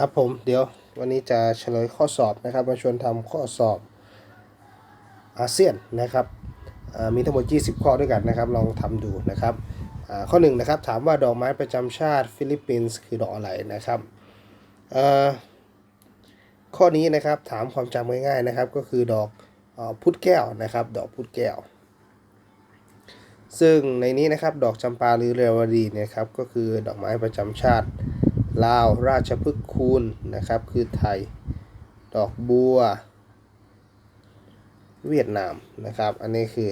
ครับผมเดี๋ยววันนี้จะเฉลยข้อสอบนะครับ มาชวนทำข้อสอบอาเซียนนะครับมีทั้งหมด 20 ข้อด้วยกันนะครับ ลองทำดูนะครับข้อหนึ่งนะครับถามว่าดอกไม้ประจำชาติฟิลิปปินส์คือดอกอะไรนะครับข้อนี้นะครับถามความจำง่ายๆนะครับ ก็คือดอกอพุธแก้วนะครับ ดอกพุธแก้ว ซึ่งในนี้นะครับดอกจำปาหรือเรวดีเนะครับก็คือดอกไม้ประจำชาติ ลาวราชพฤกษ์คูณนะครับ คือไทย ดอกบัว เวียดนามนะครับ อันนี้คือ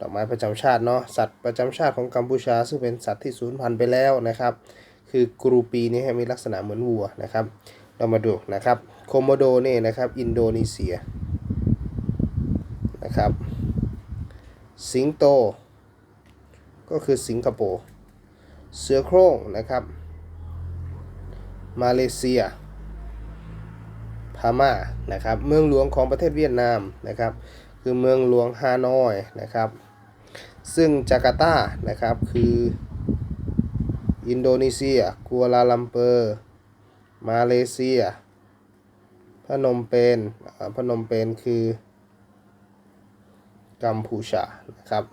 ดอกไม้ประจำชาติเนาะสัตว์ประจำชาติของกัมพูชา ซึ่งเป็นสัตว์ที่สูญพันธุ์ไปแล้วนะครับ คือกรูปีนี่มีลักษณะเหมือนวัวนะครับ เรามาดูนะครับโคโมโดนี่นะครับ อินโดนีเซียนะครับ สิงโต ก็คือสิงคโปร์เสือโคร่งนะครับ มาเลเซีย พม่านะครับเมืองหลวงของประเทศเวียดนามนะครับ คือเมืองหลวงฮานอยนะครับ ซึ่งจาการ์ตานะครับคืออินโดนีเซีย กัวลาลัมเปอร์ มาเลเซีย พนมเปญพนมเปญคือ กัมพูชานะครับ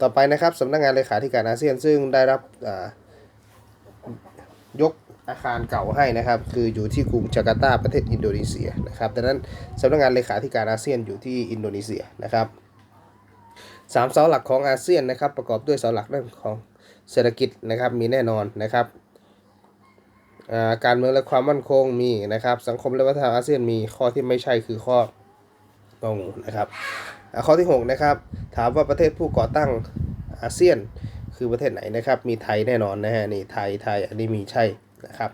ต่อไปนะครับสำนักงานเลขาธิการอาเซียนซึ่งได้รับยก อาคารเก่าให้นะครับ คืออยู่ที่กรุงจาการ์ตาประเทศอินโดนีเซียนะครับดังนั้นสำนักงานเลขาธิการอาเซียนอยู่ที่อินโดนีเซียนะครับสามเสาหลักของอาเซียนนะครับ ประกอบด้วยเสาหลักเรื่องของเศรษฐกิจนะครับมีแน่นอนนะครับการเมืองและความมั่นคงมีนะครับ สังคมและวัฒนธรรมอาเซียนมีข้อที่ไม่ใช่คือข้ององูนะครับข้อที่หกนะครับถามว่าประเทศผู้ก่อตั้งอาเซียนคือประเทศไหนนะครับ มีไทยแน่นอนนะฮะนี่ไทยไทยอันนี้มีใช่ นะครับ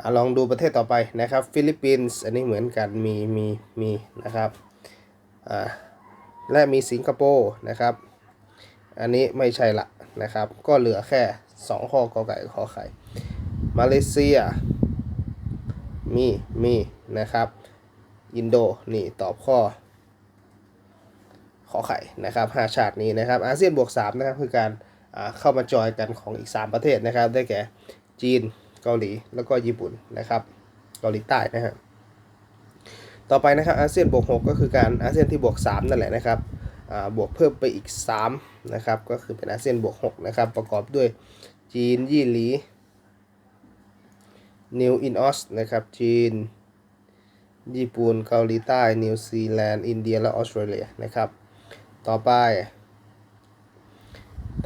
อาลองดูประเทศต่อไปนะครับ ฟิลิปปินส์อันนี้เหมือนกันมีมีมีนะครับและมีสิงคโปร์นะครับ อันนี้ไม่ใช่ละนะครับ ก็เหลือแค่ 2 ข้อกอไก่ขอไข่ มาเลเซีย มีมีนะครับ อินโดนี่ตอบข้อ ขอไข่นะครับห้าชาตินี้นะครับอาเซียนบวก3นะครับคือการเข้ามาจอยกันของอีก 3 ประเทศนะครับ ได้แก่จีน เกาหลีแล้วก็ญี่ปุ่นนะครับ เกาหลีใต้นะฮะต่อไปนะครับอาเซียนบวก6ก็คือการอาเซียนที่บวก3นั่นแหละนะครับบวกเพิ่มไปอีก3นะครับก็คือเป็นอาเซียนบวก6นะครับประกอบด้วยจีนยี่หลีนิวอินออสนะครับจีน ญี่ปุ่นเกาหลีใต้นิวซีแลนด์อินเดียและออสเตรเลียนะครับต่อไป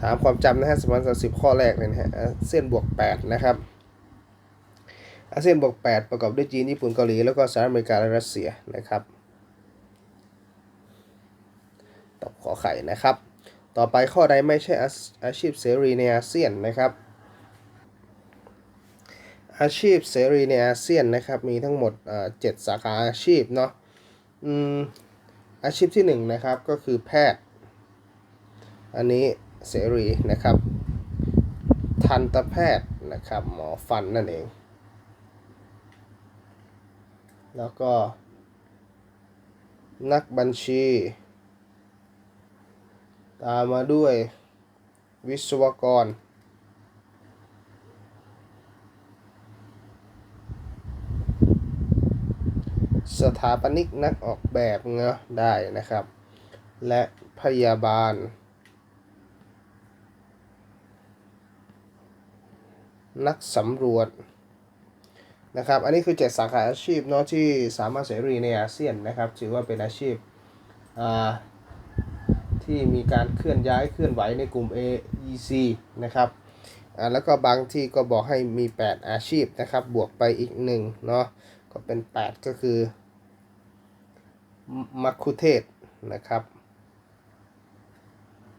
ถามความจำนะฮะสมัครสิบข้อแรกเลยนะฮะอาเซียนบวก 8 นะครับ อาเซียนบวก8 ประกอบด้วยจีน ญี่ปุ่น เกาหลี แล้วก็สหรัฐอเมริกา และรัสเซียนะครับ ตอบขอไข่นะครับ ต่อไปข้อใดไม่ใช่อาชีพเสรีในอาเซียนนะครับ อาชีพเสรีในอาเซียนนะครับ มีทั้งหมดเจ็ดสาขาอาชีพเนาะอืมอาชีพที่หนึ่งนะครับก็คือแพทย์ อันนี้เสรีนะครับ ทันตแพทย์นะครับหมอฟันนั่นเอง แล้วก็ นักบัญชี ตามมาด้วยวิศวกร สถาปนิกนักออกแบบเงาะได้นะครับ และพยาบาล นักสำรวจ นะครับ อันนี้คือเจ็ดสาขาอาชีพเนาะที่สามารถเสรีในอาเซียนนะครับถือว่าเป็นอาชีพอ่าที่มีการเคลื่อนย้ายเคลื่อนไหวในกลุ่ม AEC นะครับอ่าแล้วก็บางที่ก็บอกให้มี 8 อาชีพนะครับ บวกไปอีกหนึ่งเนาะก็เป็น 8 ก็คือมัคคุเทศนะครับ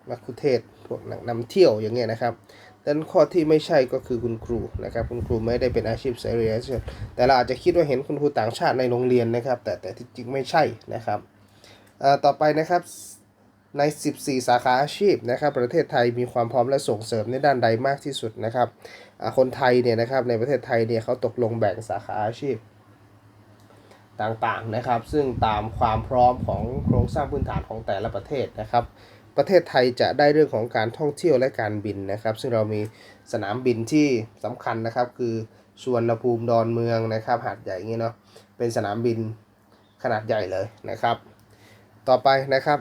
มัคคุเทศพวกนักนำเที่ยวอย่างเงี้ยนะครับ ดังนั้นข้อที่ไม่ใช่ก็คือคุณครูนะครับ คุณครูไม่ได้เป็นอาชีพเสรีอาชีพแต่เราอาจจะคิดว่าเห็นคุณครูต่างชาติในโรงเรียนนะครับ แต่แต่ที่จริงไม่ใช่นะครับต่อไปนะครับใน 14 สาขาอาชีพนะครับ ประเทศไทยมีความพร้อมและส่งเสริมในด้านใดมากที่สุดนะครับ คนไทยเนี่ยนะครับในประเทศไทยเนี่ยเขาตกลงแบ่งสาขาอาชีพต่างๆนะครับ ซึ่งตามความพร้อมของโครงสร้างพื้นฐานของแต่ละประเทศนะครับ ประเทศไทยจะได้เรื่องของการท่องเที่ยวและการบินนะครับ ซึ่งเรามีสนามบินที่สำคัญนะครับ คือสวนภูมิดอนเมืองนะครับ หาดใหญ่อย่างนี้เนาะเป็นสนามบินขนาดใหญ่เลยนะครับ ต่อไปนะครับ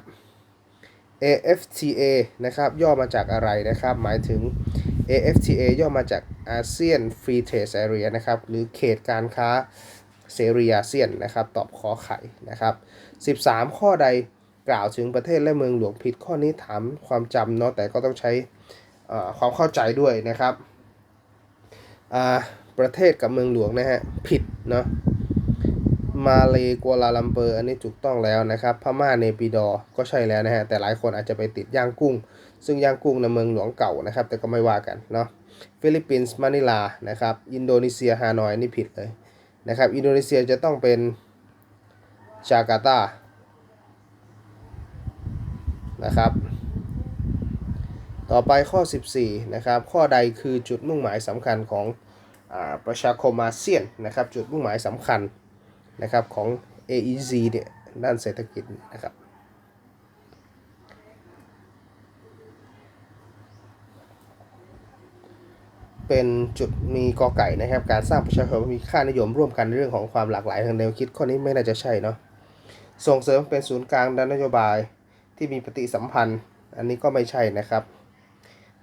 AFTA นะครับย่อมาจากอะไรนะครับ หมายถึง AFTA ย่อมาจาก ASEAN Free Trade Area นะครับหรือเขตการค้าเสรีอาเซียนนะครับ ตอบขอไข่นะครับ 13 ข้อใด กล่าวถึงประเทศและเมืองหลวงผิดข้อนี้ถามความจำเนาะแต่ก็ต้องใช้ความเข้าใจด้วยนะครับ ประเทศกับเมืองหลวงนะฮะผิดเนาะมาเลกัวลาลัมเปอร์อันนี้ถูกต้องแล้วนะครับ พม่าเนปิดอก็ใช่แล้วนะฮะแต่หลายคนอาจจะไปติดย่างกุ้ง ซึ่งย่างกุ้งในเมืองหลวงเก่านะครับ แต่ก็ไม่ว่ากันเนาะฟิลิปปินส์มะนิลานะครับ อินโดนีเซียฮานอยนี่ผิดเลยนะครับ อินโดนีเซียจะต้องเป็นจาการ์ตา นะครับ ต่อไปข้อ 14 นะครับ ข้อใดคือจุดมุ่งหมายสำคัญของอประชาคมอาเซียนนะครับ จุดมุ่งหมายสำคัญนะครับของ AEC เนี่ยด้านเศรษฐกิจนะครับเป็นจุดมีกอไก่นะครับ การสร้างประชาคมมีค่านิยมร่วมกันในเรื่องของความหลากหลายทางแนวคิดข้อนี้ไม่น่าจะใช่เนาะส่งเสริมเป็นศูนย์กลางด้านนโยบาย ที่มีปฏิสัมพันธ์ อันนี้ก็ไม่ใช่นะครับ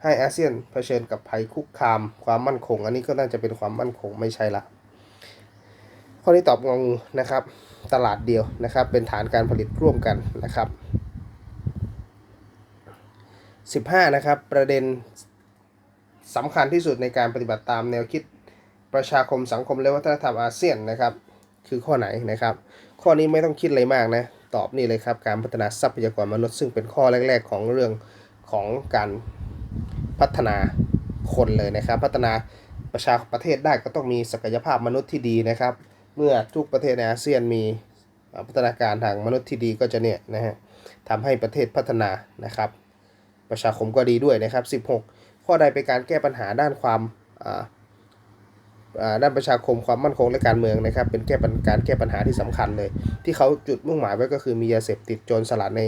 ให้อาเซียนเผชิญกับภัยคุกคาม ความมั่นคง อันนี้ก็น่าจะเป็นความมั่นคงไม่ใช่ละข้อนี้ตอบงองูนะครับ ตลาดเดียวนะครับ เป็นฐานการผลิตร่วมกันนะครับ15นะครับประเด็นสำคัญที่สุดในการปฏิบัติตามแนวคิดประชาคมสังคมและวัฒนธรรมอาเซียนนะครับ คือข้อไหนนะครับ ข้อนี้ไม่ต้องคิดอะไรมากนะ ตอบนี่เลยครับ การพัฒนาทรัพยากรมนุษย์ซึ่งเป็นข้อแรก ๆ ของเรื่องของการพัฒนาคนเลยนะครับ พัฒนาประชาประเทศได้ก็ต้องมีศักยภาพมนุษย์ที่ดีนะครับ เมื่อทุกประเทศในอาเซียนมีพัฒนาการทางมนุษย์ที่ดีก็จะเนี่ยนะฮะทำให้ประเทศพัฒนานะครับ ประชาคมก็ดีด้วยนะครับ 16 ข้อใดเป็นการแก้ปัญหาด้านความอ่า ด้านประชาคมความมั่นคงและการเมืองนะครับ เป็นแก้ปัญการแก้ปัญหาที่สำคัญเลย ที่เขาจุดมุ่งหมายไว้ก็คือมียาเสพติดโจรสลัดใน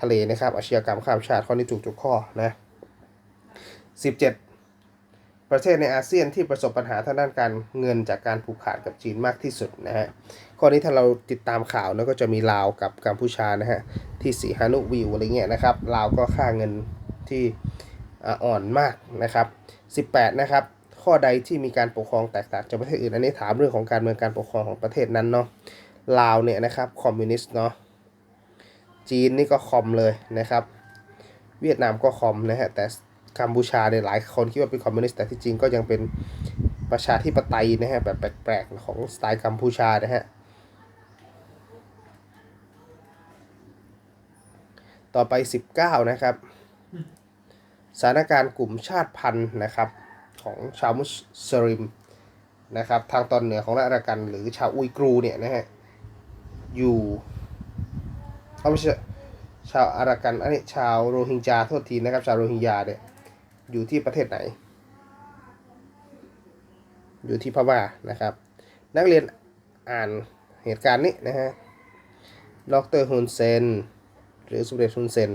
ทะเลนะครับอาชญากรรมข้ามชาติข้อนี้ถูกทุกข้อนะ17 ประเทศในอาเซียนที่ประสบปัญหาทางด้านการเงินจากการผูกขาดกับจีนมากที่สุดนะฮะข้อนี้ถ้าเราติดตามข่าวนะก็จะมีลาวกับกัมพูชานะฮะที่สีฮานุวิวอะไรเงี้ยนะครับลาวก็ค่าเงินที่อ่อ่อนมากนะครับ 18 นะครับ ข้อใดที่มีการปกครองแตกต่างจากประเทศอื่น อันนี้ถามเรื่องของการเมืองการปกครองของประเทศนั้นเนาะ ลาวเนี่ยนะครับคอมมิวนิสต์เนาะ จีนนี่ก็คอมเลยนะครับ เวียดนามก็คอมนะฮะ แต่กัมพูชาเนี่ยหลายคนคิดว่าเป็นคอมมิวนิสต์แต่ที่จริงก็ยังเป็นประชาธิปไตยนะฮะแบบแปลกๆของสไตล์กัมพูชานะฮะต่อไป 19 นะครับ สถานการณ์กลุ่มชาติพันธุ์นะครับ ของชาวมุสลิมนะครับทางตอนเหนือของรัฐอารากัน หรือชาวอุยกรูเนี่ยนะฮะอยู่เขาไม่ใช่ชาวอารากันอันนี้ชาวโรฮิงญาโทษทีนะครับ ชาวโรฮิงญาเนี่ยอยู่ที่ประเทศไหน อยู่ที่พม่านะครับ นักเรียนอ่านเหตุการณ์นี้นะฮะดรฮุนเซน หรือสมเด็จฮุนเซน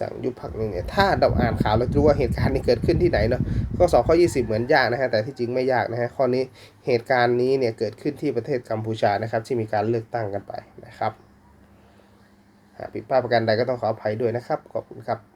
สั่งยุบพรรคหนึ่งเนี่ยถ้าเราอ่านข่าวเราจะรู้ว่าเหตุการณ์นี้เกิดขึ้นที่ไหนเนาะข้อสองข้อ 20 เหมือนยากนะฮะแต่ที่จริงไม่ยากนะฮะข้อนี้เหตุการณ์นี้เนี่ยเกิดขึ้นที่ประเทศกัมพูชานะครับ ที่มีการเลือกตั้งกันไปนะครับหากผิดพลาดประการใดก็ต้องขออภัยด้วยนะครับขอบคุณครับ